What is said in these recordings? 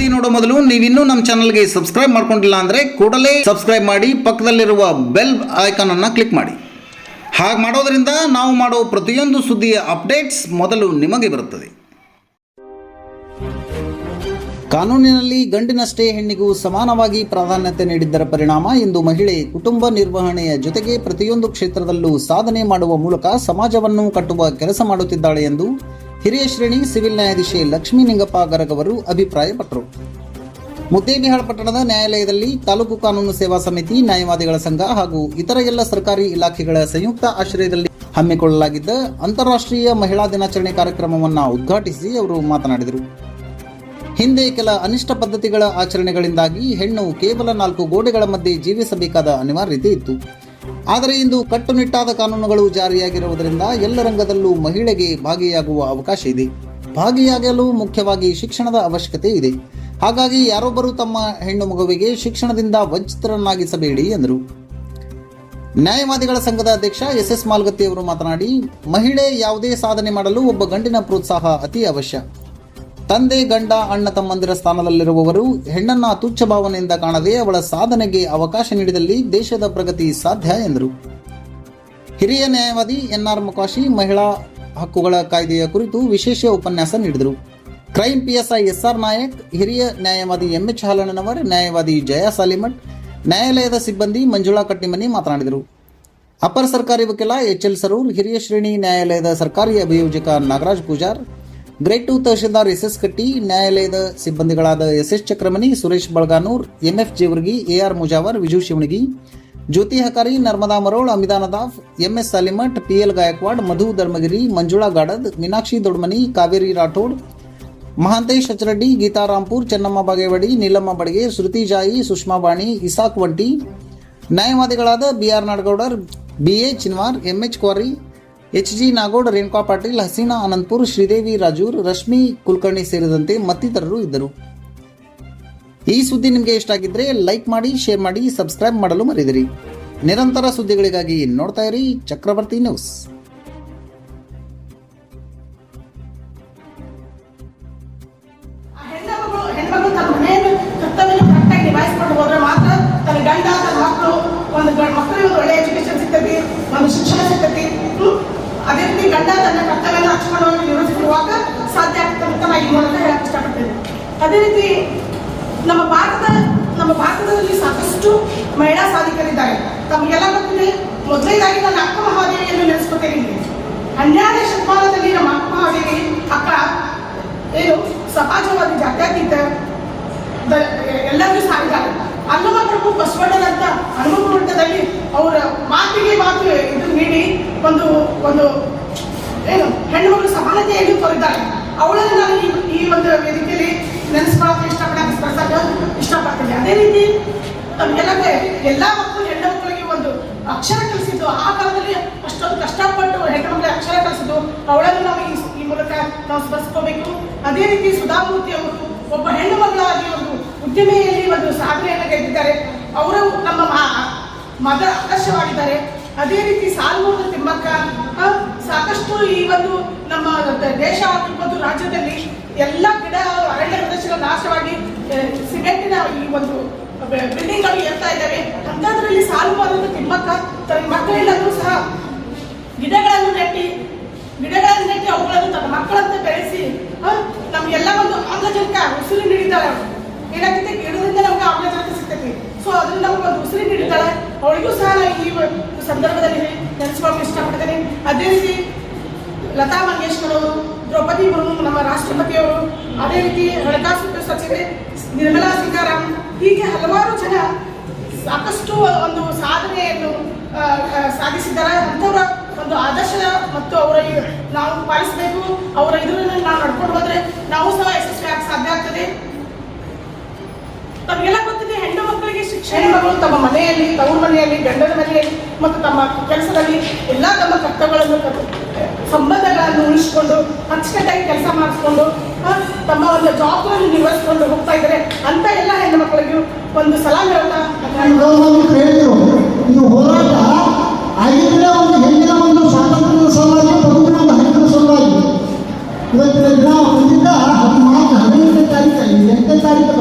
ಸುದ್ದಿ ನೋಡೋ ಮೊದಲು ನೀವಿನ್ನೂ ನಮ್ಮ ಚಾನಲ್ಗೆ ಸಬ್ಸ್ಕ್ರೈಬ್ ಮಾಡ್ಕೊಂಡಿಲ್ಲ ಅಂದರೆ ಕೂಡಲೇ ಸಬ್ಸ್ಕ್ರೈಬ್ ಮಾಡಿ, ಪಕ್ಕದಲ್ಲಿರುವ ಬೆಲ್ ಐಕಾನ್ ಅನ್ನು ಕ್ಲಿಕ್ ಮಾಡಿ. ಹಾಗೆ ಮಾಡೋದ್ರಿಂದ ನಾವು ಮಾಡೋ ಪ್ರತಿಯೊಂದು ಸುದ್ದಿಯ ಅಪ್ಡೇಟ್ಸ್ ಮೊದಲು ನಿಮಗೆ ಬರುತ್ತದೆ. ಕಾನೂನಿನಲ್ಲಿ ಗಂಡಿನಷ್ಟೇ ಹೆಣ್ಣಿಗೂ ಸಮಾನವಾಗಿ ಪ್ರಾಧಾನ್ಯತೆ ನೀಡಿದ್ದರ ಪರಿಣಾಮ ಇಂದು ಮಹಿಳೆ ಕುಟುಂಬ ನಿರ್ವಹಣೆಯ ಜೊತೆಗೆ ಪ್ರತಿಯೊಂದು ಕ್ಷೇತ್ರದಲ್ಲೂ ಸಾಧನೆ ಮಾಡುವ ಮೂಲಕ ಸಮಾಜವನ್ನು ಕಟ್ಟುವ ಕೆಲಸ ಮಾಡುತ್ತಿದ್ದಾಳೆ ಎಂದು ಹಿರಿಯ ಶ್ರೇಣಿ ಸಿವಿಲ್ ನ್ಯಾಯಾಧೀಶೆ ಲಕ್ಷ್ಮೀ ನಿಂಗಪ್ಪ ಗರಗ್ ಅವರು ಅಭಿಪ್ರಾಯಪಟ್ಟರು ಮುದ್ದೇಬಿಹಾಳ್ ಪಟ್ಟಣದ ನ್ಯಾಯಾಲಯದಲ್ಲಿ ತಾಲೂಕು ಕಾನೂನು ಸೇವಾ ಸಮಿತಿ, ನ್ಯಾಯವಾದಿಗಳ ಸಂಘ ಹಾಗೂ ಇತರ ಎಲ್ಲ ಸರ್ಕಾರಿ ಇಲಾಖೆಗಳ ಸಂಯುಕ್ತ ಆಶ್ರಯದಲ್ಲಿ ಹಮ್ಮಿಕೊಳ್ಳಲಾಗಿದ್ದ ಅಂತಾರಾಷ್ಟ್ರೀಯ ಮಹಿಳಾ ದಿನಾಚರಣೆ ಕಾರ್ಯಕ್ರಮವನ್ನು ಉದ್ಘಾಟಿಸಿ ಅವರು ಮಾತನಾಡಿದರು. ಹಿಂದೆ ಕೆಲ ಅನಿಷ್ಟ ಪದ್ಧತಿಗಳ ಆಚರಣೆಗಳಿಂದಾಗಿ ಹೆಣ್ಣು ಕೇವಲ ನಾಲ್ಕು ಗೋಡೆಗಳ ಮಧ್ಯೆ ಜೀವಿಸಬೇಕಾದ ಅನಿವಾರ್ಯತೆ ಇತ್ತು. ಆದರೆ ಇಂದು ಕಟ್ಟುನಿಟ್ಟಾದ ಕಾನೂನುಗಳು ಜಾರಿಯಾಗಿರುವುದರಿಂದ ಎಲ್ಲ ರಂಗದಲ್ಲೂ ಮಹಿಳೆಗೆ ಭಾಗಿಯಾಗುವ ಅವಕಾಶ ಇದೆ. ಭಾಗಿಯಾಗಲು ಮುಖ್ಯವಾಗಿ ಶಿಕ್ಷಣದ ಅವಶ್ಯಕತೆ ಇದೆ. ಹಾಗಾಗಿ ಯಾರೊಬ್ಬರು ತಮ್ಮ ಹೆಣ್ಣು ಮಗುವಿಗೆ ಶಿಕ್ಷಣದಿಂದ ವಂಚಿತರನ್ನಾಗಿಸಬೇಡಿ, ಎಂದರು. ನ್ಯಾಯವಾದಿಗಳ ಸಂಘದ ಅಧ್ಯಕ್ಷ ಎಸ್ ಎಸ್ ಮಾಲ್ಗತ್ತಿ ಅವರು ಮಾತನಾಡಿ, ಮಹಿಳೆ ಯಾವುದೇ ಸಾಧನೆ ಮಾಡಲು ಒಬ್ಬ ಗಂಡಿನ ಪ್ರೋತ್ಸಾಹ ಅತಿ ಅವಶ್ಯ. ತಂದೆ ಗಂಡ ಅಣ್ಣ ತಮ್ಮಂದಿರ ಸ್ಥಾನದಲ್ಲಿರುವವರು ಹೆಣ್ಣನ್ನ ತುಚ್ಛ ಭಾವನೆಯಿಂದ ಕಾಣದೆ ಅವಳ ಸಾಧನೆಗೆ ಅವಕಾಶ ನೀಡಿದಲ್ಲಿ ದೇಶದ ಪ್ರಗತಿ ಸಾಧ್ಯ ಎಂದರು. ಹಿರಿಯ ನ್ಯಾಯವಾದಿ ಎನ್ ಆರ್ ಮುಕಾಶಿ ಮಹಿಳಾ ಹಕ್ಕುಗಳ ಕಾಯ್ದೆಯ ಕುರಿತು ವಿಶೇಷ ಉಪನ್ಯಾಸ ನೀಡಿದರು. ಕ್ರೈಮ್ ಪಿಎಸ್ಐ ಎಸ್ಆರ್ ನಾಯಕ್, ಹಿರಿಯ ನ್ಯಾಯವಾದಿ ಎಂಎಚ್ ಹಾಲಣ್ಣನವರ್, ನ್ಯಾಯವಾದಿ ಜಯಾ ಸಾಲಿಮಠ್, ನ್ಯಾಯಾಲಯದ ಸಿಬ್ಬಂದಿ ಮಂಜುಳಾ ಕಟ್ಟಿಮನಿ ಮಾತನಾಡಿದರು. ಅಪರ ಸರ್ಕಾರಿ ವಕೀಲ ಎಚ್ ಎಲ್ ಸರೂರ್, ಹಿರಿಯ ಶ್ರೇಣಿ ನ್ಯಾಯಾಲಯದ ಸರ್ಕಾರಿ ಅಭಿಯೋಜಕ Nagaraj Pujar grade two tahsildar S S Katti, ನ್ಯಾಯಾಲಯದ ಸಿಬ್ಬಂದಿಗಳಾದ S S Chakramani, Suresh Balaganur, MF Jevargi, AR Mujawar, Viju Shivanagi. Jyoti Hakari, Narmada Marol, Amidana Daf M MS Salimath, PL Gaikwad, Madhu Dharmagiri, Manjula Gadad, Meenakshi Dodmani, Kaveri Rathod, Mahantesh Acharaddi Geeta Rampur Chennamma Bagewadi, Neelamma Badage Shruti Jayi, Sushma Bani, Isak Vanti ನ್ಯಾಯವಾದಿಗಳಾದ BR Nadagoudar BA Chinwar MH Kwari H G Nagod, Renuka Patil, Hasina Anantapur, Sridevi Rajur, Rashmi Kulkarni ಸೇರಿದಂತೆ ಮತ್ತಿತರರು ಇದ್ದರು. ಈ ಸುದ್ದಿ ನಿಮಗೆ ಇಷ್ಟ ಆಗಿದ್ರೆ like ಮಾಡಿ, share ಮಾಡಿ, ಸಬ್ಸ್ಕ್ರೈಬ್ ಮಾಡಲು ಮರೆಯದಿರಿ ನಿರಂತರ ಸುದ್ದಿಗಳಿಗಾಗಿ ನೋಡ್ತಾ ಇರಿ ಚಕ್ರವರ್ತಿ ನ್ಯೂಸ್. ಅದೇ ರೀತಿ ನಮ್ಮ ಭಾರತ ನಮ್ಮ ಭಾರತದಲ್ಲಿ ಸಾಕಷ್ಟು ಮಹಿಳಾ ಸಾಧಿಕರಿದ್ದಾರೆ. ತಮಗೆಲ್ಲ ಗೊತ್ತಿದೆ, ಮೊದಲನೇದಾಗಿ ನನ್ನ ಅಕ್ಕ ಮಹಾದೇವಿಯನ್ನು ನೆನೆಸ್ಕೊತೇನೆ ಹನ್ನೆರಡನೇ ಶತಮಾನದಲ್ಲಿ ನಮ್ಮ ಅಕ್ಕ ಮಹಾದೇವಿ ಅಕ್ಕ, ಏನು ಸಮಾಜವಾದಿ ಜಾತ್ಯತೀತ ಎಲ್ಲರಿಗೂ ಸಾರಿದ್ದಾರೆ. ಅಲ್ಲಮ ಪ್ರಭು ಬಸವಣ್ಣನಂತ ಹನುಮ ಮಟ್ಟದಲ್ಲಿ ಅವರ ಮಾತಿಗೆ ಮಾತು ಇದು ನೀಡಿ ಒಂದು ಒಂದು ಏನು ಹೆಣ್ಣು ಮಕ್ಕಳು ಸಮಾನತೆಯನ್ನು ತೋರಿದ್ದಾರೆ. ಅವಳನ್ನು ನಾನು ಈ ಒಂದು ವೇದಿಕೆಯಲ್ಲಿ ನೆನೆಸ್ಕೊಳ್ಳೋಕೆ ಇಷ್ಟಪಡಕ್ಕೆ ಸ್ಪರ್ಶಕ್ಕೆ ಇಷ್ಟಪಡ್ತೀನಿ. ಅದೇ ರೀತಿ ನಮಗೆಲ್ಲದೆ ಎಲ್ಲ ಮಕ್ಕಳು, ಹೆಣ್ಣು ಮಕ್ಕಳಿಗೆ ಒಂದು ಅಕ್ಷರ ಕಲಿಸಿದ್ದು, ಆ ಕಾಲದಲ್ಲಿ ಅಷ್ಟೊಂದು ಕಷ್ಟಪಟ್ಟು ಹೆಣ್ಣು ಮಕ್ಕಳಿಗೆ ಅಕ್ಷರ ಕಲಿಸಿದ್ದು, ಅವಳನ್ನು ನಾವು ಈ ಮೂಲಕ ನಾವು ಸ್ಮರಿಸ್ಕೋಬೇಕು ಅದೇ ರೀತಿ ಸುಧಾಮೂರ್ತಿ ಅವರು ಒಬ್ಬ ಹೆಣ್ಣು ಮಕ್ಕಳಾಗಿ ಒಂದು ಉದ್ಯಮೆಯಲ್ಲಿ ಒಂದು ಸಾಧನೆಯನ್ನು ಗೆದ್ದಿದ್ದಾರೆ. ಅವರು ನಮ್ಮ ಮಾ- ಮಗ ಆದರ್ಶವಾಗಿದ್ದಾರೆ. ಅದೇ ರೀತಿ ಸಾಲೂರು ತಿಮ್ಮಕ್ಕ. ಸಾಕಷ್ಟು ಈ ಒಂದು ನಮ್ಮ ದೇಶ ಆಗಿರ್ಬೋದು ರಾಜ್ಯದಲ್ಲಿ ಎಲ್ಲ ಗಿಡ ಅರಣ್ಯ ಪ್ರದೇಶಗಳು ನಾಶವಾಗಿ ಸಿಮೆಂಟಿನ ಈ ಒಂದು ಬಿಲ್ಡಿಂಗ್ಗಳು ಏರ್ತಾ ಇದ್ದಾವೆ. ಅಂಥದ್ರಲ್ಲಿ ಸಾಲು ತಿಮ್ಮಕ್ಕ, ತನ್ನ ಮಕ್ಕಳಿಲ್ಲದ್ರೂ ಸಹ ಗಿಡಗಳನ್ನು ನೆಟ್ಟಿ ಗಿಡಗಳನ್ನು ನೆಟ್ಟಿ ಅವುಗಳನ್ನು ತನ್ನ ಮಕ್ಕಳಂತೆ ಬೆಳೆಸಿ ನಮ್ಗೆಲ್ಲ ಒಂದು ಆಮ್ಲಜನಕ ಉಸಿರು ನೀಡಿದ್ದಾಳೆ ಏನಾಗುತ್ತೆ ಗಿಡದಿಂದ ನಮ್ಗೆ ಆಮ್ಲಜನಕ ಸಿಗ್ತೈತಿ. ಸೊ ಅದನ್ನ ನಮ್ಗೆ ಒಂದು ಉಸಿರು ನೀಡಿದ್ದಾಳೆ. ಅವಳಿಗೂ ಸಹ ಈ ಸಂದರ್ಭದಲ್ಲಿ ನೆನೆಸ್ಕೊಳಕ್ಕೆ ಇಷ್ಟಪಡ್ತೇನೆ. ಅದೇ ರೀತಿ ಲತಾ ಮಂಗೇಶ್ಕರ್ ಅವರು ದ್ರೌಪದಿ ಮುರ್ಮು ನಮ್ಮ ರಾಷ್ಟ್ರಪತಿಯವರು ಅದೇ ರೀತಿ ಹಣಕಾಸು ಸಚಿವೆ ನಿರ್ಮಲಾ ಸೀತಾರಾಮ್ ಹೀಗೆ ಹಲವಾರು ಜನ ಸಾಕಷ್ಟು ಒಂದು ಸಾಧನೆಯನ್ನು ಸಾಧಿಸಿದ್ದಾರೆ. ಅಂಥವರ ಒಂದು ಆದರ್ಶ ಮತ್ತು ಅವರ ನಾವು ಪಾಲಿಸಬೇಕು, ಅವರ ಇದರಲ್ಲಿ ನಾವು ನಡ್ಕೊಂಡು ಹೋದ್ರೆ ನಾವು ಸಹ ಯಶಸ್ವಿಯಾಗಿ ಸಾಧ್ಯ ಆಗ್ತದೆ ತಮಗೆಲ್ಲ ಗೊತ್ತಿದೆ ಹೆಣ್ಣು ಶಿಕ್ಷಣ ತಮ್ಮ ಮನೆಯಲ್ಲಿ, ತವ್ರ ಮನೆಯಲ್ಲಿ, ಗಂಡನ ಮನೆಯಲ್ಲಿ ಮತ್ತು ತಮ್ಮ ಕೆಲಸದಲ್ಲಿ ಎಲ್ಲ ತಮ್ಮ ಕರ್ತವ್ಯಗಳನ್ನು ಸಂಬಂಧಗಳನ್ನು ಉಳಿಸ್ಕೊಂಡು ಅಚ್ಚುಕಟ್ಟಾಗಿ ಕೆಲಸ ಮಾಡಿಸ್ಕೊಂಡು ತಮ್ಮ ಒಂದು ಜಾಬ್ಗಳನ್ನು ನಿರ್ವಹಿಸಿಕೊಂಡು ಹೋಗ್ತಾ ಇದ್ದಾರೆ ಅಂತ ಎಲ್ಲ ಹೆಣ್ಣು ಮಕ್ಕಳಿಗೂ ಒಂದು ಆಗಿದ್ರೆ ಒಂದು ಒಂದು ಇವತ್ತಿನ ದಿನ ಹತ್ತು ಮಾರ್ಚ್ ಹದಿನೆಂಟನೇ ತಾರೀಕು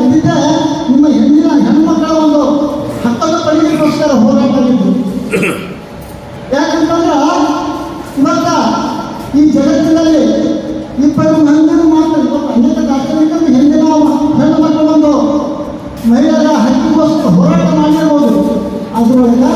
ಧರ್ಮಕ್ಕೋಸ್ಕರ ಹೋರಾಟ ಯಾಕಂತಂದ್ರೆ ಇವತ್ತ ಈ ಜಗತ್ತಿನಲ್ಲಿ ಇಬ್ಬರು ಹೆಣ್ಣು ಮಾತ್ರ ಅನೇಕ ಕಾರ್ಯಕ್ರಮದಲ್ಲಿ ಹೆಣ್ಣಿನ ಹೆಣ್ಣು ಮಕ್ಕಳು ಒಂದು ಮಹಿಳೆಯರ ಹಕ್ಕಿಗೋಸ್ಕರ ಹೋರಾಟ ಮಾಡಿರ್ಬೋದು. ಅದರೊಳಗೆ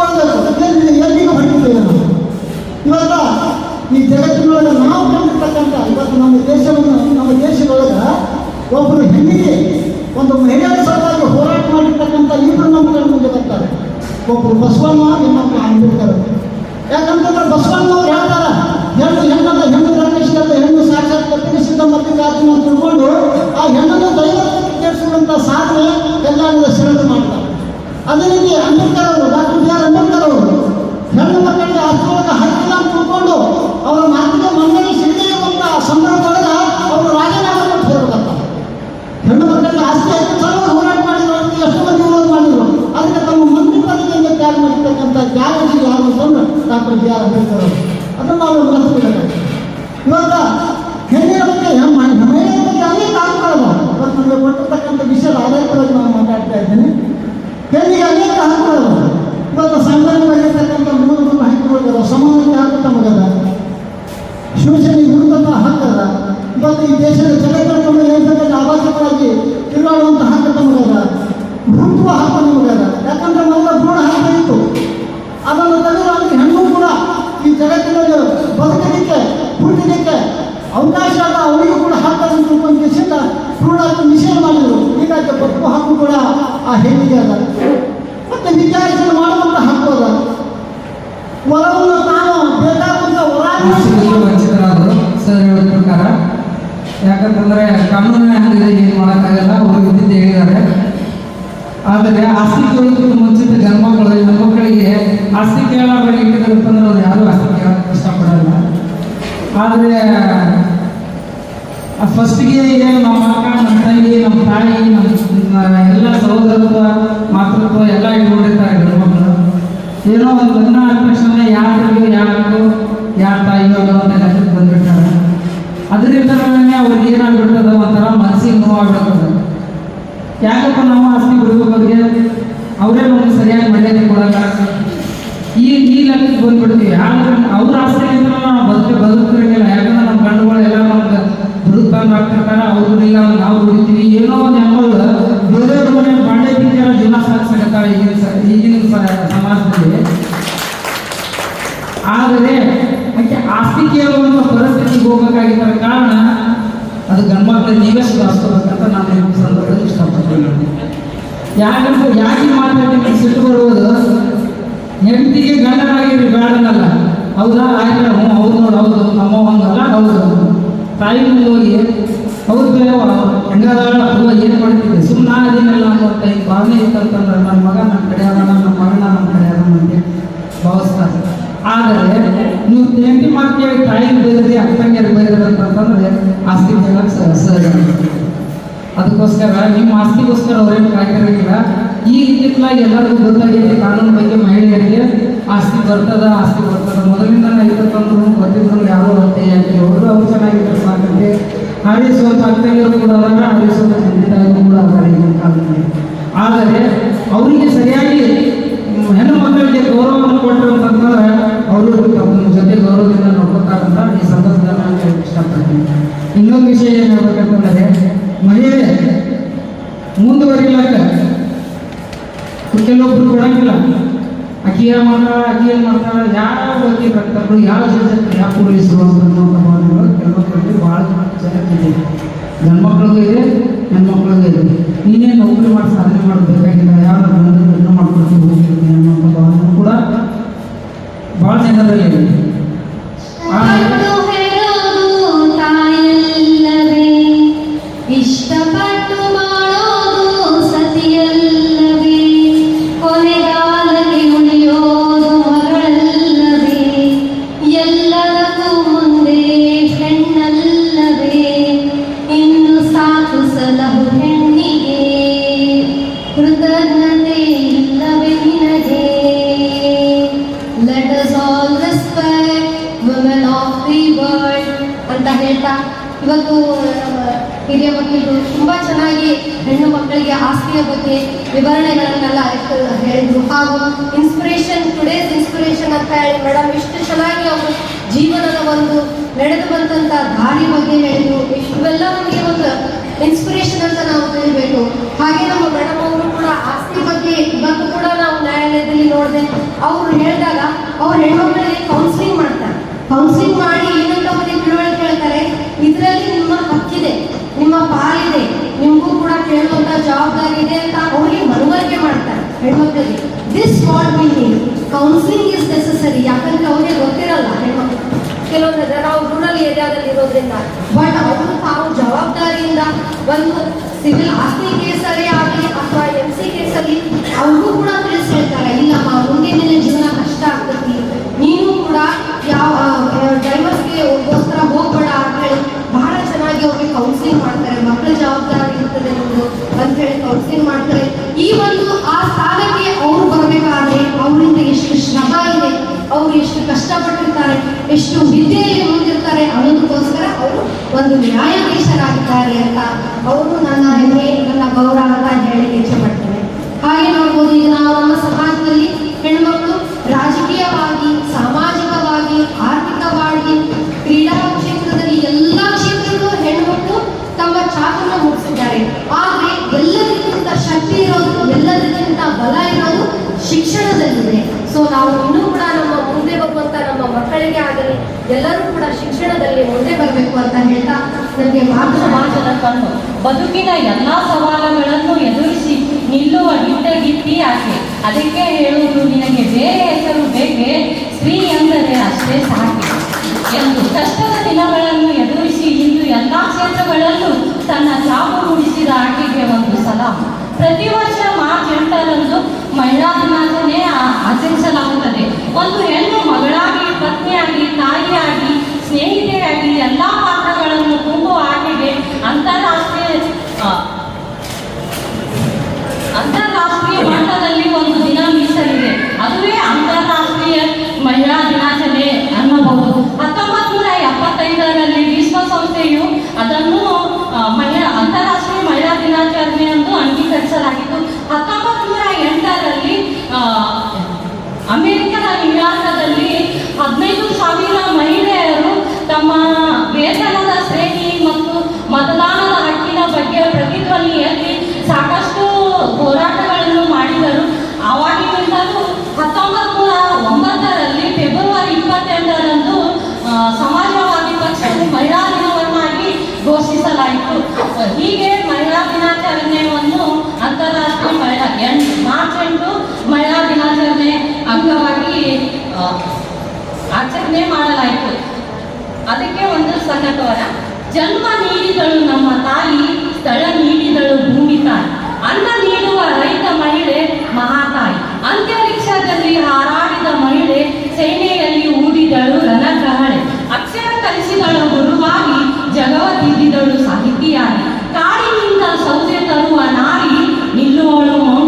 ನಾವು ತಿಳ್ಕೊಳ್ಬೇಕು ಎಲ್ಲಿ ಎಲ್ಲಿಗೂ ಹೊಡಿತೇವೆ ನಾವು ಇವಾಗ ಈ ಜಗತ್ತಿನೊಳಗೆ ನಾವು ಕಂಡಿರ್ತಕ್ಕಂಥ, ಇವತ್ತು ನಮ್ಮ ದೇಶವನ್ನು, ನಮ್ಮ ದೇಶದೊಳಗೆ ಒಬ್ಬರು ಹೆಣ್ಣಿಗೆ ಒಂದು ಮಹಿಳೆಯರ ಸಲುವಾಗಿ ಹೋರಾಟ ಮಾಡಿರ್ತಕ್ಕಂಥ ಇಬ್ಬರು ನಮ್ಮ ಕಡೆ ಮುಂದೆ ಬರ್ತಾರೆ. ಒಬ್ಬರು ಬಸವಣ್ಣ ಇನ್ನೊಬ್ಬರು ಅಂಬೇಡ್ಕರ್. ಯಾಕಂತಂದ್ರೆ ಬಸವಣ್ಣವ್ರು ಹೇಳ್ತಾರೆ, ಹೆಣ್ಣು, ಹೆಣ್ಣಲ್ಲ ಹೆಣ್ಣು ರಕ್ಷಿಸಿದ ಹೆಣ್ಣು ಸಾಕ್ಷಾತ್ ಕತ್ತರಿಸಿದ ಮಲ್ಲಿಕಾರ್ಜುನ ಅಂತ ತಿಳ್ಕೊಂಡು ಆ ಹೆಣ್ಣನ್ನು ದೈವತ್ವಕ್ಕೆ ಸೇರಿಸುವಂಥ ಸಾಧನೆ ಎಲ್ಲ ಶ್ರಮ ಮಾಡ್ತಾರೆ ಅದೇ ರೀತಿ ಅಂಬೇಡ್ಕರ್ ಅವರು ಡಾಕ್ಟರ್ ಬಿ ಆರ್ ಅಂಬೇಡ್ಕರ್ ಅವರು ಹೆಣ್ಣು ಮಕ್ಕಳಿಗೆ ಅಷ್ಟೊಳಗೆ ಹಕ್ಕಿಲ್ಲ ಅಂತ ತಿಳ್ಕೊಂಡು ಅವರ ಮಾತಿಗೆ ಮನ್ನಣೆ ಸಿಗದೇ ಸಂದರ್ಭದೊಳಗೆ ಅವರು ರಾಜೀನಾಮೆ ಕೊಟ್ಟು ಹೆಣ್ಣು ಮಕ್ಕಳಿಗೆ ಆಸ್ತಿ ಹಕ್ಕು ಸಲುವಾಗಿ ಹೋರಾಟ ಮಾಡಿದ್ರು ಎಷ್ಟು ಮಂದಿ ವಿರೋಧ ಮಾಡಿದ್ರು? ಅದಕ್ಕೆ ತಮ್ಮ ಮಂತ್ರಿ ಪದವಿಯಿಂದ ತ್ಯಾಗ ಮಾಡಿರ್ತಕ್ಕಂಥ ತ್ಯಾಗಜಿ ಯಾರು ಅಂತಂದ್ರೆ ಡಾಕ್ಟರ್ ಬಿ ಆರ್ ಅಂಬೇಡ್ಕರ್ ಅವರು. ಅದನ್ನು ನಾವು ಇವಾಗ ಇವತ್ತು ಸಂವಿಧಾನವಾಗಿರ್ತಕ್ಕಂಥ ಮೂಲಭೂತ ಹಕ್ಕುಗಳಿದಾವೆ ಸಮಾನತೆ ಹಕ್ಕು ತಮಗದ ಶಿವಸೇನೆಗೆ ಹುಡುಕಂತ ಹಕ್ಕದ? ಇವತ್ತು ಈ ದೇಶದ ಜಗತ್ತಿನ ತಮಗೆ ಹೇಳ್ತಕ್ಕಂಥ ಆವಾಸಗಳಾಗಿ ತಿರುಗಾಡುವಂಥ ಹಕ್ಕು ತಮಗದ ಹುಟ್ಟುವ ಹಕ್ಕು ನಮಗದ ಯಾಕಂದ್ರೆ ಮೊದಲ ಭ್ರೂಣ ಹಕ್ಕು ಇತ್ತು. ಅದನ್ನು ತೆಗೆದು ಅಲ್ಲಿ ಹೆಣ್ಣು ಕೂಡ ಈ ಜಗತ್ತಿನಲ್ಲಿ ಬದುಕಲಿಕ್ಕೆ ಹುಟ್ಟಲಿಕ್ಕೆ ಅವಕಾಶ ಆದ ಅವರಿಗೂ ಕೂಡ ಹಕ್ಕನ್ನು ತಿಳ್ಕೊಂಡಿಸಿಂದ ಭ್ರೂಣಕ್ಕೆ ನಿಷೇಧ ಮಾಡಿದರು ಹೀಗಾಗಿ ಬದುಕು ಹಕ್ಕು ಕೂಡ ಆ ಹೆಣ್ಣಿಗೆ ಅದ ಮತ್ತೆ ವಿಚಾರಿಸಲು ಮಾಡುವಂಥ ಹಕ್ಕು ಅದ ಹೊಲವನ್ನು ತಾನು ಬೇಕಾದಂಥ ಆಸ್ತಿಯಲ್ಲಿ ಹೊರ ವಂಚಿತರಾದರು ಸರ್ ಹೇಳಿದ ಪ್ರಕಾರ ಯಾಕಂತಂದ್ರೆ ಕಾನೂನಿನ ಹಂಗಿದೆ ಏನು ಮಾಡೋಕ್ಕಾಗಲ್ಲ ಅವರು ಇದ್ದಿದ್ದು ಹೇಳಿದ್ದಾರೆ ಆದರೆ ಆಸ್ತಿ ಕೇಳೋದಕ್ಕೆ ಮುಂಚಿತ ಗಂಡ್ಮಕ್ಳು ಹೆಣ್ಮಕ್ಳಿಗೆ ಆಸ್ತಿ ಕೇಳೋರಿಗೆ ಇಟ್ಟಿದ್ದಾರೆ ಅಂತಂದ್ರೆ ಅವ್ರು ಯಾರು ಆಸ್ತಿ ಕೇಳೋಕ್ಕೆ ಇಷ್ಟಪಡಲ್ಲ ಆದರೆ ಫಸ್ಟಿಗೆ ಏನು ನಮ್ಮ ಅಕ್ಕ ನಮ್ಮ ತಂಗಿ ನಮ್ಮ ತಾಯಿ ನಮ್ಮ ಎಲ್ಲ ಸಹೋದರತ್ವ ಮಾತೃತ್ವ ಎಲ್ಲ ಇಟ್ಕೊಂಡಿರ್ತಾರೆ ಗಂಡ್ಮಕ್ಳು ಏನೋ ಒಂದು ಲಗ್ನ ಆದ ತಕ್ಷಣ ಯಾರಿಗೂ ಯಾರಿಗೂ ಯಾರ ತಾಯಿಯೋ ಅನ್ನೋ ಅಂತ ಲೆಕ್ಕಕ್ಕೆ ಬಂದ್ಬಿಡ್ತಾರೆ ಅದರಿಂದನೇ ಅವ್ರಿಗೆ ಏನಾಗ್ಬಿಡ್ತದ ಒಂಥರ ಮನಸ್ಸಿಗೆ ನೋವಾಗ್ಬಿಡ್ತದೆ ಯಾಕಪ್ಪ ನಾವು ಆಸ್ತಿ ಬಿಡಬೇಕು ಅವ್ರಿಗೆ ಅವರೇ ನಮ್ಗೆ ಸರಿಯಾಗಿ ಮರ್ಯಾದೆ ಕೊಡಲ್ಲ ಈ ಈ ಲೆಕ್ಕಕ್ಕೆ ಬಂದ್ಬಿಡ್ತೀವಿ ಆದ್ರೆ ಅವ್ರ ಆಸ್ತಿಯಿಂದ ನಾವು ಬದುಕ ಬದುಕಿರಂಗಿಲ್ಲ ಯಾಕಂದ್ರೆ ನಮ್ಮ ಗಂಡುಗಳೆಲ್ಲ ನಮ್ಗೆ ದುಡುಕ್ತಂದು ಆಗ್ತಿರ್ತಾರೆ ಅವ್ರು ಇಲ್ಲ ನಾವು ದುಡಿತೀವಿ ಏನೋ ಒಂದು ಹೆಣ್ಮಗಳು ಬೇರೆಯವ್ರ ಮನೆ ಬಾಂಡೆ ಬಿದ್ದಾರ ಜೀವನ ಸಾಗಿಸಕತ್ತಾಳೆ ಈಗಿನ ಸ ಈಗಿನ ಸ- ಸಮಾಜದಲ್ಲಿ ಆದರೆ ಆಕೆ ಆಸ್ತಿ ಕೇಳುವಂಥ ಪರಿಸ್ಥಿತಿಗೆ ಹೋಗಬೇಕಾಗಿದ್ದ ಕಾರಣ ಗಂಡ್ಮಕ್ಳು ನೀವೇ ಸುಧಾರಿಸ್ಕೋಬೇಕಂತ ನಾನು ಈ ಸಂದರ್ಭದಲ್ಲಿ ಇಷ್ಟಪಡ್ತೀನಿ. ಯಾಕಂದ್ರೆ ಯಾಕೆ ಮಾತಾಡಿ ಸಿಟ್ಟು ಬರುವುದು ಹೆಂಡತಿಗೆ ಗಂಡನಾಗಿರಿ ಬೇಡನಲ್ಲ. ಹೌದಾ? ಆಯ್ತು ಹ್ಞೂ, ಹೌದು ನೋಡು, ಹೌದು. ನಮ್ಮ ಹಂಗಲ್ಲ ಹೌದು. ತಾಯಿ ಮುಂದೆ ಹೋಗಿ ಹೌದು ಬೇವ ಹೆಂಗದಾಳ ಅಥವಾ ಏನು ಮಾಡ್ತಿದ್ದೆ? ಸುಮ್ಮನೆ ಅದೇನಲ್ಲ ಅನ್ನೋ ಭಾವನೆ ಇತ್ತಂತಂದ್ರೆ, ನನ್ನ ಮಗ ನನ್ನ ಕಡೆ ಅದ ನಮ್ಮ ಮಗನ ನಮ್ಮ ಕಡೆ ಅದ ಅಂತ ಭಾವಿಸ್ತಾರೆ ಆದರೆ ನೀವು ಹೆಂಡತಿ ಮಾಡ್ತೀವಿ ಕೇಳಿ ಬೇರೆ ಅಕ್ಕಂಗೆ ಅಂತಂದ್ರೆ ಆಸ್ತಿ ಅದಕ್ಕೋಸ್ಕರ ನಿಮ್ಮ ಆಸ್ತಿಗೋಸ್ಕರ ಅವ್ರೇನು ಕಾಯ್ತಿರಂಗಿಲ್ಲ ಈ ಇತ್ತಿತ್ತಲಾಗಿ ಎಲ್ಲರಿಗೂ ಗೊತ್ತಾಗಿದೆ ಕಾನೂನು ಬಗ್ಗೆ ಮಹಿಳೆಯರಿಗೆ ಆಸ್ತಿ ಬರ್ತದ ಆಸ್ತಿ ಬರ್ತದ. ಮೊದಲಿಂದ ಐವತ್ತೊಂದು ಗೊತ್ತಿದ್ರು ಯಾರೋ ಅಂತೆ ಯಾಕೆ? ಅವರು ಅವ್ರು ಚೆನ್ನಾಗಿದ್ದಾರೆ ಸಾಕಂತೆ. ಸ್ವಲ್ಪ ಅಕ್ಕಂಗರು ಕೂಡ ಅದಾರ ಸ್ವಲ್ಪ ತಂದೆ ತಾಯಿಗಳು ಕೂಡ ಅದಾರೆ ಆದರೆ, ಅವರಿಗೆ ಸರಿಯಾಗಿ ಹ್ಮ್, ಹೆಣ್ಣು ಮಕ್ಕಳಿಗೆ ಗೌರವವನ್ನು ಕೊಟ್ಟರು ಅಂತಂದ್ರೆ ಅವರು ತಮ್ಮ ಜೊತೆ ಗೌರವದಿಂದ ನೋಡ್ಕೊತಾರಂತ ಈ ಸಂದರ್ಭದಲ್ಲಿ ನಾನು ಹೇಳಕ್ ಇಷ್ಟಪಡ್ತೀನಿ ಇನ್ನೊಂದು ವಿಷಯ ಏನು ಹೇಳ್ಬೇಕಂತಂದರೆ ಮಹಿಳೆ ಮುಂದುವರಿಲಾಕ ಕೆಲವೊಬ್ರು ಕೊಡಂಗಿಲ್ಲ ಆಕಿ ಏನ್ ಮಾಡ್ತಾಳ ಆಕಿ ಏನ್ ಮಾಡ್ತಾಳ ಯಾವ ವಕೀಲ ಡಾಕ್ಟರ್ಗಳು ಯಾವ ಜಡ್ಜ್ ಯಾವ ಪೊಲೀಸರು ಅನ್ನುವಂಥ ಭಾವನೆಗಳು ಕೆಲವೊಬ್ಬರಿಗೆ ಭಾಳ ಜನಕ್ಕಿದೆ ಗಂಡ್ಮಕ್ಳಿಗೂ ಇದೆ ಹೆಣ್ಮಕ್ಳಿಗೂ ಇದೆ. ನೀನೇ ನೌಕರಿ ಮಾಡಿ ಸಾಧನೆ ಮಾಡಬೇಕಾಗಿಲ್ಲ ಯಾವ ಮಾಡ್ಕೊಳ್ತೀವಿ ಹೋಗ್ತೀನಿ ಅನ್ನುವಂಥ ಭಾವನೆ ಕೂಡ ಭಾಳ ಜನರಲ್ಲಿ ಮತ್ತು ಇವತ್ತು ಹಿರಿಯ ವಕೀಲರು ತುಂಬ ಚೆನ್ನಾಗಿ ಹೆಣ್ಣು ಮಕ್ಕಳಿಗೆ ಆಸ್ತಿಯ ಬಗ್ಗೆ ವಿವರಣೆಗಳನ್ನೆಲ್ಲ ಹೇಳಿದ್ರು. ಹಾಗೂ ಇನ್ಸ್ಪಿರೇಷನ್ ಟುಡೇಸ್ ಇನ್ಸ್ಪಿರೇಷನ್ ಅಂತ ಹೇಳಿ ಮೇಡಮ್ ಇಷ್ಟು ಚೆನ್ನಾಗಿ ಅವರು ಜೀವನದ ಒಂದು ನಡೆದು ಬಂದಂಥ ದಾರಿ ಬಗ್ಗೆ ಹೇಳಿದ್ರು. ಇವೆಲ್ಲ ನಮಗೆ ಒಂದು ಇನ್ಸ್ಪಿರೇಷನ್ ಅಂತ ನಾವು ತಿಳಿಬೇಕು ಹಾಗೆ ನಮ್ಮ ಮೇಡಮ್ ಅವರು ಕೂಡ ಆಸ್ತಿ ಬಗ್ಗೆ ಇವತ್ತು ಕೂಡ ನಾವು ನ್ಯಾಯಾಲಯದಲ್ಲಿ ನೋಡಿದೆ, ಅವರು ಹೇಳಿದಾಗ ಅವ್ರು ಹೆಣ್ಮಕ್ಳಿಗೆ ಕೌನ್ಸಿಲಿಂಗ್ ಮಾಡ್ತಾರೆ. ಕೌನ್ಸಿಲಿಂಗ್ ಮಾಡಿ ಏನಂತ ಅವರಿಗೆ ತಿಳುವಳಿಕೆ ಹೇಳ್ತಾರೆ ಇದರಲ್ಲಿ ನಿಮ್ಮ ಹಕ್ಕಿದೆ ನಿಮ್ಮ ಪಾಲಿದೆ. ನಿಮಗೂ ಕೂಡ ಕೇಳುವಂತ ಜವಾಬ್ದಾರಿ ಇದೆ ಅಂತ ಅವರಿಗೆ ಮನವರಿಕೆ ಮಾಡ್ತಾರೆ. ಹೆಣ್ಮಕ್ಳಿಗೆ this what need counselling is necessary ಯಾಕಂದ್ರೆ ಅವ್ರಿಗೆ ಗೊತ್ತಿರಲ್ಲ ಹೆಣ್ಮಕ್ಳು. ಕೆಲವೊಂದು ಜನ ನಾವು ರೂರಲ್ ಏರಿಯಾದಲ್ಲಿ ಇರೋದ್ರಿಂದ. ಬಟ್ ಅವರು ತಾವು ಜವಾಬ್ದಾರಿಯಿಂದ ಒಂದು ಸಿವಿಲ್ ಆಸ್ತಿ ಕೇಸಲ್ಲಿ ಆಗಲಿ ಅಥವಾ ಎಂ ಸಿ ಕೇಸಲ್ಲಿ ಅವ್ರಿಗೂ ಕೂಡ ತಿಳಿಸ್ಕೊಳ್ತಾರೆ ಇಲ್ಲಮ್ಮ ಮುಂದಿನ ಜೀವನ ಕಷ್ಟ ಆಗ್ತೈತಿ. ನೀನು ಕೂಡ ಯಾವ ಡ್ರೈವರ್ಸ್ಗೆ ಹೇಳಿ ಚೆನ್ನಾಗಿ ಅವ್ರಿಗೆ ಕೌನ್ಸಿಲಿಂಗ್ ಮಾಡ್ತಾರೆ ಮಕ್ಕಳ ಜವಾಬ್ದಾರಿ ಇರ್ತದೆ ಅನ್ನೋದು ಅಂತ ಹೇಳಿ ಕೌನ್ಸಿಲಿಂಗ್ ಮಾಡ್ತಾರೆ. ಈ ಒಂದು ಆ ಸ್ಥಾನಕ್ಕೆ ಅವ್ರು ಬರಬೇಕಾದ್ರೆ ಅವರಿಂದ ಎಷ್ಟು ಶ್ರಮ ಇದೆ, ಅವ್ರು ಎಷ್ಟು ಕಷ್ಟಪಟ್ಟಿರ್ತಾರೆ, ಎಷ್ಟು ವಿದ್ಯೆಯಲ್ಲಿ ಮುಂದಿರ್ತಾರೆ ಅನ್ನೋದಕ್ಕೋಸ್ಕರ ಅವರು ಒಂದು ನ್ಯಾಯಾಧೀಶರಾಗಿದ್ದಾರೆ ಅಂತ ಅವರು ನನ್ನ ಹೆಮ್ಮೆ ನನ್ನ ಗೌರವ ಅಂತ ಹೇಳಿ ಇಚ್ಛೆ ಪಡ್ತಾರೆ ಹಾಗೆ ನೋಡ್ಬೋದು ಈಗ ನಾವು ಸೊ ನಾವು ಇನ್ನೂ ಕೂಡ ನಮ್ಮ ಮುಂದೆ ಬರುವಂತ ನಮ್ಮ ಮಕ್ಕಳಿಗೆ ಆಗಲಿ, ಎಲ್ಲರೂ ಕೂಡ ಶಿಕ್ಷಣದಲ್ಲಿ ಮುಂದೆ ಬರಬೇಕು ಅಂತ ಹೇಳ್ತಾ ನನಗೆ ಮಾತು ಮಾತ್ರ ಕಣ್ಣು, ಬದುಕಿನ ಎಲ್ಲಾ ಸವಾಲುಗಳನ್ನು ಎದುರಿಸಿ ನಿಲ್ಲುವ ಗಿಟ್ಟಿ ಆಕೆ ಅದಕ್ಕೆ ಹೇಳುವುದು ನಿನಗೆ ಬೇರೆ ಹೆಸರು ಬೇಕೆ? ಸ್ತ್ರೀ ಎಂದರೆ ಅಷ್ಟೇ ಸಾಕೆ ಎಂದು ಕಷ್ಟದ ದಿನಗಳನ್ನು ಎದುರಿಸಿ ಇಂದು ಎಲ್ಲಾ ಕ್ಷೇತ್ರಗಳಲ್ಲೂ ತನ್ನ ಸಾವು ಮೂಡಿಸಿದ ಆಕೆಗೆ ಒಂದು ಸಲ. ಪ್ರತಿ ವರ್ಷ ಮಾರ್ಚ್ ಎಂಟರಂದು ಮಹಿಳಾ ಹತ್ತೊಂಬತ್ತು ಆಚರಣೆ ಮಾಡಲಾಯಿತು. ಅದಕ್ಕೆ ಒಂದು ಸಣ್ಣ ಜನ್ಮ ನೀಡಿದಳು ನಮ್ಮ ತಾಯಿ, ಸ್ಥಳ ನೀಡಿದಳು ಭೂಮಿ ತಾಯಿ. ಅನ್ನ ನೀಡುವ ರೈತ ಮಹಿಳೆ ಮಹಾತಾಯಿ. ಅಂತರಿಕ್ಷದಲ್ಲಿ ಹಾರಾಡಿದ ಮಹಿಳೆ ಸೇನೆಯಲ್ಲಿ ಊದಿದಳು ರಣಗ್ರಹಣೆ. ಅಕ್ಷರ ಕಲಿಸಿದಳು ಗುರುವಾಗಿ, ಜಗವ ಸಾಹಿತಿಯಾಗಿ. ಕಾಡಿನಿಂದ ಸೌದೆ ತರುವ ನಾಯಿ ನಿಲ್ಲುವಳು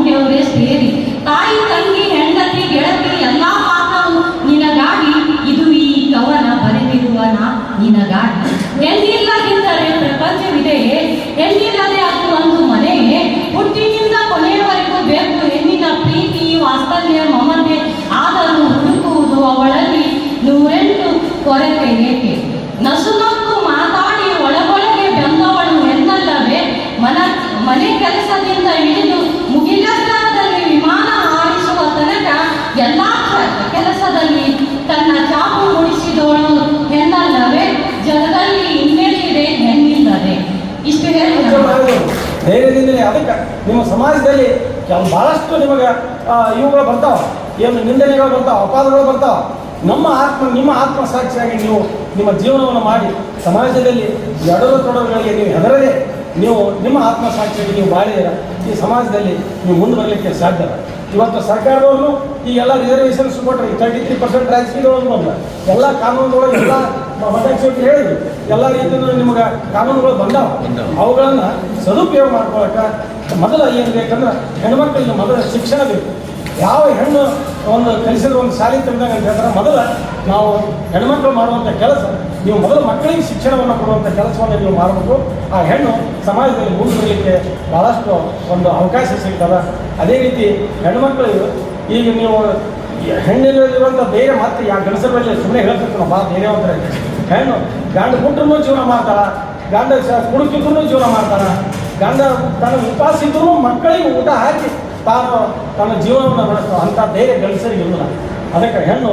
ಕೆಲವು ಭಾಳಷ್ಟು ನಿಮಗೆ ಇವುಗಳು ಬರ್ತಾವ. ಏನು ನಿಂದನೆಗಳು ಬರ್ತಾವ ಅಪಾದಗಳು ಬರ್ತಾವ. ನಮ್ಮ ಆತ್ಮ, ನಿಮ್ಮ ಆತ್ಮ ಸಾಕ್ಷಿಯಾಗಿ ನೀವು ನಿಮ್ಮ ಜೀವನವನ್ನು ಮಾಡಿ ಸಮಾಜದಲ್ಲಿ ಎಡರು ತೊಡರುಗಳಿಗೆ ನೀವು ಹೆದರದೆ ನೀವು ನಿಮ್ಮ ಆತ್ಮ ಸಾಕ್ಷಿಯಾಗಿ ನೀವು ಬಾಳಿದ ಈ ಸಮಾಜದಲ್ಲಿ ನೀವು ಮುಂದೆ ಬರಲಿಕ್ಕೆ ಸಾಧ್ಯ ಇವತ್ತು ಸರ್ಕಾರದವ್ರು ಈ ಎಲ್ಲ ರಿಸರ್ವೇಷನ್ಸ್ ಕೊಟ್ಟರೆ ಈ ತರ್ಟಿ ತ್ರೀ ಪರ್ಸೆಂಟ್ ರಾಜಕೀಯದೊಳಗೆ ಬಂದ. ಎಲ್ಲ ಕಾನೂನುಗಳು ಎಲ್ಲ ಮಠಾಕ್ಷರಿಗೆ ಹೇಳಿದ್ರು. ಎಲ್ಲ ರೀತಿಯಿಂದ ನಿಮ್ಗೆ ಕಾನೂನುಗಳು ಬಂದಾವ. ಅವುಗಳನ್ನು ಸದುಪಯೋಗ ಮಾಡ್ಕೊಳಕ್ಕೆ ಮೊದಲ ಏನು ಬೇಕಂದ್ರೆ ಹೆಣ್ಮಕ್ಳಿಗೆ ಮೊದಲ ಶಿಕ್ಷಣ ಬೇಕು. ಯಾವ ಹೆಣ್ಣು ಒಂದು ಕಲಿಸಿದ್ರೆ ಒಂದು ಶಾಲೆ ತಂದಾಗ ಅಂತ ಹೇಳ್ತಾರೆ, ಮೊದಲ ನಾವು ಹೆಣ್ಮಕ್ಳು ಮಾಡುವಂಥ ಕೆಲಸ, ನೀವು ಮೊದಲು ಮಕ್ಕಳಿಗೆ ಶಿಕ್ಷಣವನ್ನು ಕೊಡುವಂಥ ಕೆಲಸವನ್ನು ನೀವು ಮಾಡಬೇಕು. ಆ ಹೆಣ್ಣು ಸಮಾಜದಲ್ಲಿ ಮುಂದುವರಿಲಿಕ್ಕೆ ಭಾಳಷ್ಟು ಒಂದು ಅವಕಾಶ ಸಿಗ್ತದೆ. ಅದೇ ರೀತಿ ಹೆಣ್ಮಕ್ಳಿಗೆ ಈಗ ನೀವು ಹೆಣ್ಣಿನಲ್ಲಿರುವಂಥ ಧೈರ್ಯ ಮತ್ತೆ ಯಾವ ಗಂಡಸರ ಮೇಲೆ ಸುಮ್ಮನೆ ಹೇಳ್ತಿರ್ತಾರೆ ಭಾಳ ಧೈರ್ಯವಂತರ ಹೆಣ್ಣು ಗಂಡ ಹುಟ್ಟರು ಜೀವನ ಮಾಡ್ತಾರ, ಗಂಡ ಕುಡುಕಿದ್ರು ಜೀವನ ಮಾಡ್ತಾರ, ಗಂಡ ತನ್ನ ಉಪವಾಸ ಇದ್ರೂ ಮಕ್ಕಳಿಗೆ ಊಟ ಹಾಕಿ ತಾನು ತನ್ನ ಜೀವನವನ್ನು ನಡೆಸ್ತಾವ ಅಂಥ ಧೈರ್ಯ ಗಂಡಸರಿಗೆ ಇಲ್ಲ ಅದಕ್ಕೆ ಹೆಣ್ಣು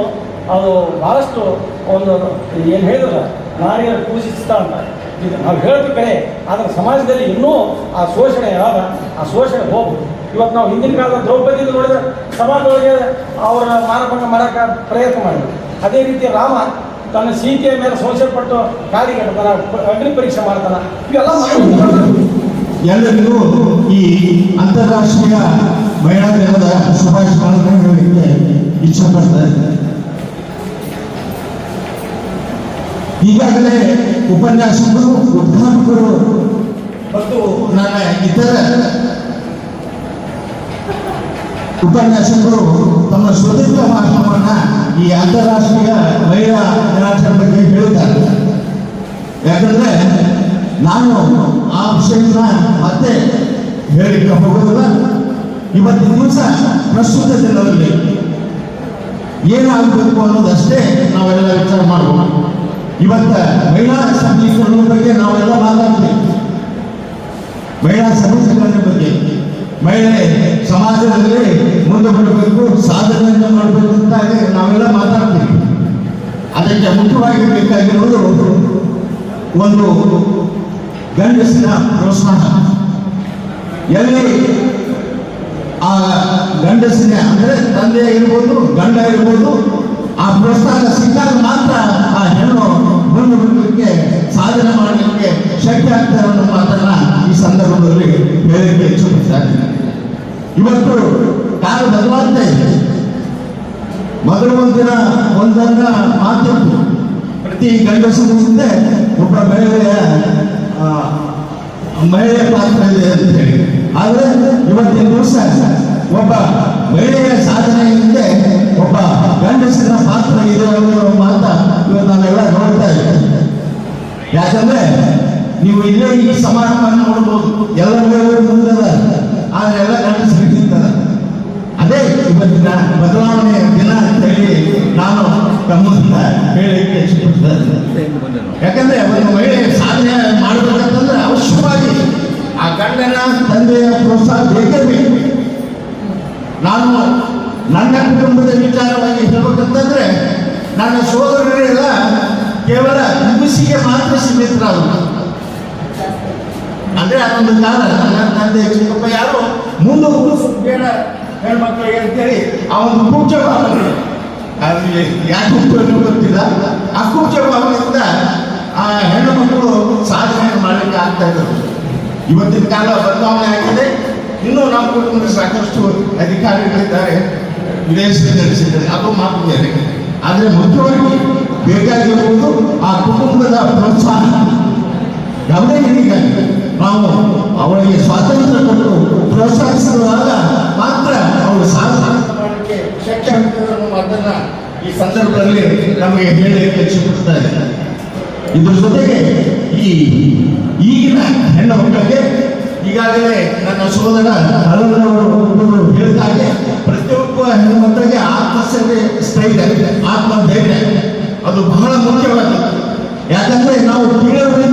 ಅದು ಭಾಳಷ್ಟು ಒಂದು ಏನು ಹೇಳಿದ್ರೆ ನಾರಿಯರು ಪೂಜಿಸ್ತಾ ಅಂತ. ಇದು ನಾವು ಹೇಳ್ತೀವಿ ಕಡೆ ಆದರೆ ಸಮಾಜದಲ್ಲಿ ಇನ್ನೂ ಆ ಶೋಷಣೆ ಯಾವಾಗ? ಆ ಶೋಷಣೆ ಹೋಗ್ಬೋದು ಇವತ್ತು ನಾವು ಹಿಂದಿನ ಕಾಲದ ದ್ರೌಪದಿ ನೋಡಿದ್ರೆ ಸಮಾಜದೊಳಗೆ ಅವರ ಮಾನಭಂಗ ಮಾಡೋಕ್ಕೆ ಪ್ರಯತ್ನ ಮಾಡಿದ್ರು. ಅದೇ ರೀತಿ ರಾಮ ತನ್ನ ಸೀತೆಯ ಮೇಲೆ ಸಂಶಯಪಟ್ಟು ಕಾಲಿಗೆ ಅಗ್ನಿ ಪರೀಕ್ಷೆ ಮಾಡ್ತಾನೆ. ಇವೆಲ್ಲ ಎಲ್ಲರಿಗೂ ಈ ಅಂತಾರಾಷ್ಟ್ರೀಯ ಮಹಿಳಾ ದಿನದ ಶುಭಾಶಯಗಳನ್ನು ಹೇಳಲಿಕ್ಕೆ ಇಚ್ಛಪಡ್ತಾರೆ ಈಗಾಗಲೇ ಉಪನ್ಯಾಸಕರು, ಉದ್ಘಾಟಕರು ಮತ್ತು ನನ್ನ ಇತರ ಉಪನ್ಯಾಸಕರು ತಮ್ಮ ಸ್ವತಂತ್ರ ಭಾಷಣವನ್ನ ಈ ಅಂತಾರಾಷ್ಟ್ರೀಯ ಮಹಿಳಾ ದಿನಾಚರಣೆ ಬಗ್ಗೆ ಹೇಳಿದ್ದಾರೆ. ಯಾಕಂದ್ರೆ ನಾನು ಆ ವಿಷಯನ ಮತ್ತೆ ಹೇಳಿಕ್ಕೆ ಹೋಗೋದಿಲ್ಲ? ಇವತ್ತಿನ ದಿವಸ ಪ್ರಸ್ತುತ ದಿನದಲ್ಲಿ ಏನಾಗಬೇಕು ಅನ್ನೋದಷ್ಟೇ ನಾವೆಲ್ಲ ವಿಚಾರ ಮಾಡುವ. ಇವತ್ತ ಮಹಿಳಾ ಸಬಲೀಕರಣದ ಬಗ್ಗೆ ನಾವೆಲ್ಲ ಮಾತಾಡ್ತೀವಿ. ಮಹಿಳಾ ಸಬಲೀಕರಣದ ಬಗ್ಗೆ, ಮಹಿಳೆ ಸಮಾಜದಲ್ಲಿ ಮುಂದೆ ಬರಬೇಕು, ಸಾಧನೆಯನ್ನು ಮಾಡಬೇಕು ಅಂತ ನಾವೆಲ್ಲ ಮಾತಾಡ್ತೀವಿ. ಅದಕ್ಕೆ ಮುಖ್ಯವಾಗಿ ಬೇಕಾಗಿರುವುದು ಒಂದು ಗಂಡಸಿನ ಪ್ರೋತ್ಸಾಹ. ಎಲ್ಲಿ? ಆ ಗಂಡಸಿನ ಅಂದ್ರೆ ತಂದೆ ಇರ್ಬೋದು ಗಂಡ ಇರ್ಬೋದು ಆ ಪ್ರೋತ್ಸಾಹ ಸಿಕ್ಕಾಗ ಮಾತ್ರ ಆ ಹೆಣ್ಣು ಮುಂದೆ ಬರಲಿಕ್ಕೆ ಸಾಧನೆ ಮಾಡಲಿಕ್ಕೆ ಶಕ್ತಿ ಆಗ್ತಾರೆ ಅನ್ನೋ ಮಾತನ್ನ ಈ ಸಂದರ್ಭದಲ್ಲಿ ಹೇಳಲಿಕ್ಕೆ ಇಚ್ಛಪಡ್ತಾರೆ ಇವತ್ತು ಕಾಲ ಬದಲಾಗ್ತಾ ಇದೆ ಮೊದಲು ಒಂದಿನ ಒಂದನ್ನ ಮಾತಿತ್ತು ಪ್ರತಿ ಗಂಡಸು ಮುಂದೆ ಒಬ್ಬ ಆ, ಮಹಿಳೆಯ ಪಾತ್ರ ಇದೆ ಅಂತ ಹೇಳಿ. ಆದರೆ ಇವತ್ತಿನ ದಿವಸ ಒಬ್ಬ ಮಹಿಳೆಯ ಸಾಧನೆ ಹಿಂದೆ ಒಬ್ಬ ಗಂಡಸಿನ ಪಾತ್ರ ಇದೆ ಅನ್ನೋ ಮಾತ ಇವತ್ತು ನಾವೆಲ್ಲ ನೋಡ್ತಾ ಇದ್ದೀವಿ. ಯಾಕಂದ್ರೆ ನೀವು ಇಲ್ಲೇ ಈ ಸಮಾರಂಭವನ್ನು ನೋಡ್ಬೋದು. ಎಲ್ಲ ಮಹಿಳೆಯರು ಮುಂದದ ಆದ್ರೆ ಎಲ್ಲ ಗಂಡಸ್ ನಿಂತದ ಇವತ್ತಿನ ಬದಲಾವಣೆಯ ದಿನ ಅಂತ ಹೇಳಿ ನಾನು ತಮ್ಮನ್ನ ಹೇಳಲಿಕ್ಕೆ ಇಷ್ಟಪಡ್ತೇನೆ. ಯಾಕಂದ್ರೆ ಒಂದು ಮಹಿಳೆ ಸಾಧನೆ ಮಾಡಬೇಕಂತಂದ್ರೆ ಅವಶ್ಯವಾಗಿ ಆ ಗಂಡನ ತಂದೆಯ ಪ್ರೋತ್ಸಾಹ ಬೇಕೇ ಬೇಕು ನಾನು ನನ್ನ ಕುಟುಂಬದ ವಿಚಾರವಾಗಿ ಹೇಳ್ಬೇಕಂತಂದ್ರೆ, ನನ್ನ ಸೋದರರೆಲ್ಲ ಕೇವಲ ಮುಗಿಸಿಗೆ ಮಾತ್ರ ಸೀಮಿತರಾದರು ಅಂದ್ರೆ ಅದೊಂದು ಕಾಲ ನನ್ನ ತಂದೆ ಚಿಕ್ಕಪ್ಪ ಯಾರು? ಮುಂದೆ ಹೆಣ್ಮಕ್ಳಿಗೆ ಅಂತೇಳಿ ಒಂದು ಕುಬ್ಜ ಭಾವನೆ ಅಲ್ಲಿ ಯಾಕೆ ಉಪ್ಪು ಗೊತ್ತಿಲ್ಲ. ಆ ಕುಬ್ಜ ಭಾವನೆಯಿಂದ ಆ ಹೆಣ್ಣು ಮಕ್ಕಳು ಸಾಧನೆ ಮಾಡಲಿಕ್ಕೆ ಆಗ್ತಾ ಇದ್ರು ಇವತ್ತಿನ ಕಾಲ ಬದಲಾವಣೆ ಆಗಿದೆ. ಇನ್ನೂ ನಮ್ಮ ಕುಟುಂಬದ ಸಾಕಷ್ಟು ಅಧಿಕಾರಿಗಳಿದ್ದಾರೆ. ವಿದೇಶದಲ್ಲಿ ಅದು ಮಾತು ಬೇರೆ. ಆದರೆ ಮುಖ್ಯವಾಗಿ ಬೇಕಾಗಿರುವುದು ಆ ಕುಟುಂಬದ ಪ್ರೋತ್ಸಾಹ. ಯಾವುದೇ ಇದೀಗ ನಾವು ಅವಳಿಗೆ ಸ್ವಾತಂತ್ರ್ಯ ಕೊಟ್ಟು ಪ್ರೋತ್ಸಾಹಿಸುವಾಗ ಮಾತ್ರ ಅವಳು ಸಾಧನೆ ಮಾಡಲಿಕ್ಕೆ ಶಕ್ತಿ ಅದನ್ನ ಈ ಸಂದರ್ಭದಲ್ಲಿ ನಮಗೆ ಹೇಳಲಿಕ್ಕೆ ಇಚ್ಛಪಡ್ತಾ ಇದೆ. ಇದ್ರ ಜೊತೆಗೆ ಈ ಈಗಿನ ಹೆಣ್ಣು ಮಕ್ಕಳಿಗೆ ಈಗಾಗಲೇ ನನ್ನ ಸೋದರ ಹಲವರು ಹೇಳಿದಾಗೆ ಪ್ರತಿಯೊಬ್ಬ ಹೆಣ್ಣು ಮಕ್ಕಳಿಗೆ ಆತ್ಮಸ್ಥೈರ್ಯ ಸ್ಥೈರ್ಯ ಆತ್ಮಧೈರ್ಯ ಅದು ಬಹಳ ಮುಖ್ಯವಾಗಿದೆ ಯಾಕಂದ್ರೆ ನಾವು ಮನಸ್ಸಿನಿಂದ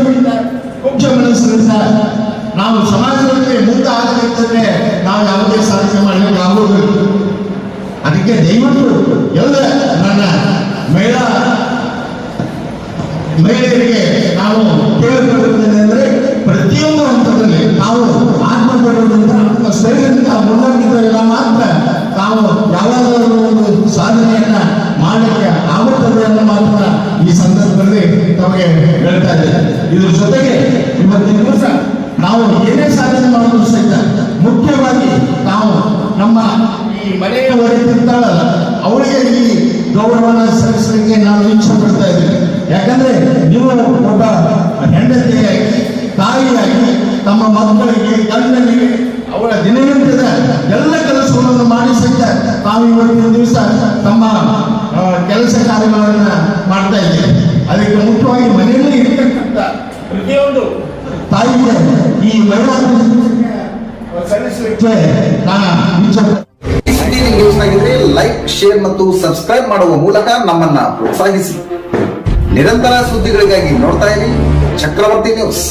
ನಾವು ಸಮಾಜದಲ್ಲಿ ಮುಂದೆ ಆಗಬೇಕಂದ್ರೆ ನಾವು ಯಾವುದೇ ಸಾಧನೆ ಮಾಡಲಿಕ್ಕೆ ಆಗುವುದಿಲ್ಲ ಅದಕ್ಕೆ ದಯವಿಟ್ಟು ಎಲ್ಲ ನನ್ನ ಮಹಿಳಾ ಮಹಿಳೆಯರಿಗೆ ನಾವು ಕೇಳಿಕೊಳ್ಳುತ್ತೇನೆ ಅಂದರೆ ಪ್ರತಿಯೊಂದು ಹಂತದಲ್ಲಿ ನಾವು ಆತ್ಮಗೌರವದಿಂದ ಆತ್ಮ ಸ್ಥೈರ್ಯದಿಂದ ಮುನ್ನಡೆದಿದ್ದಾಗ ಮಾತ್ರ ನಾವು ಯಾವಾಗಲೂ ಒಂದು ಸಾಧನೆಯನ್ನ ಮಾಡಲಿಕ್ಕೆ ಆಗುತ್ತದೆ ಅನ್ನೋ ಮಾತನ್ನ ಈ ಸಂದರ್ಭದಲ್ಲಿ ತಮಗೆ ಹೇಳ್ತಾ ಇದ್ದೇನೆ ಇದ್ರ ಜೊತೆಗೆ ಇವತ್ತಿನ ದಿವಸ ನಾವು ಏನೇ ಸಾಧನೆ ಮಾಡೋದು ಸಹಿತ ಮುಖ್ಯವಾಗಿ ನಾವು ನಮ್ಮ ಈ ಮನೆಯ ಹೊರತಿರ್ತಾಳಲ್ಲ ಅವಳಿಗೆ ಈ ಗೌರವನ ಸಲ್ಲಿಸಲಿಕ್ಕೆ ನಾನು ಇಚ್ಛೆ ಪಡ್ತಾ ಇದ್ದೇನೆ. ಯಾಕಂದ್ರೆ ನೀವು ಒಬ್ಬ ಹೆಂಡತಿಯಾಗಿ, ತಾಯಿಯಾಗಿ, ತಮ್ಮ ಮಕ್ಕಳಿಗೆ, ಗಂಡನಿಗೆ, ಅವಳ ದಿನನಿತ್ಯದ ಎಲ್ಲ ಕೆಲಸಗಳನ್ನು ಮಾಡಿ ಸಹಿತ ತಾವು ಇವತ್ತಿನ ದಿವಸ ತಮ್ಮ ಕೆಲಸ ಕಾರ್ಯಗಳನ್ನ ಮಾಡ್ತಾ ಇದ್ದೇವೆ ಅದಕ್ಕೆ ಮುಖ್ಯವಾಗಿ ಮನೆಯಲ್ಲಿ ಇರ್ತಕ್ಕಂಥ ಪ್ರತಿಯೊಂದು. ತಾಯಿಗೆ ಈ ಮಹಿಳಾ ಸಲ್ಲಿಸಲಿಕ್ಕೆ ನಾನು ನ್ಯೂಸ್ ಆಗಿದ್ರೆ ಲೈಕ್ ಶೇರ್ ಮತ್ತು ಸಬ್ಸ್ಕ್ರೈಬ್ ಮಾಡುವ ಮೂಲಕ ನಮ್ಮನ್ನ ಪ್ರೋತ್ಸಾಹಿಸಿ. ನಿರಂತರ ಸುದ್ದಿಗಳಿಗಾಗಿ ನೋಡ್ತಾ ಇರಿ ಚಕ್ರವರ್ತಿ ನ್ಯೂಸ್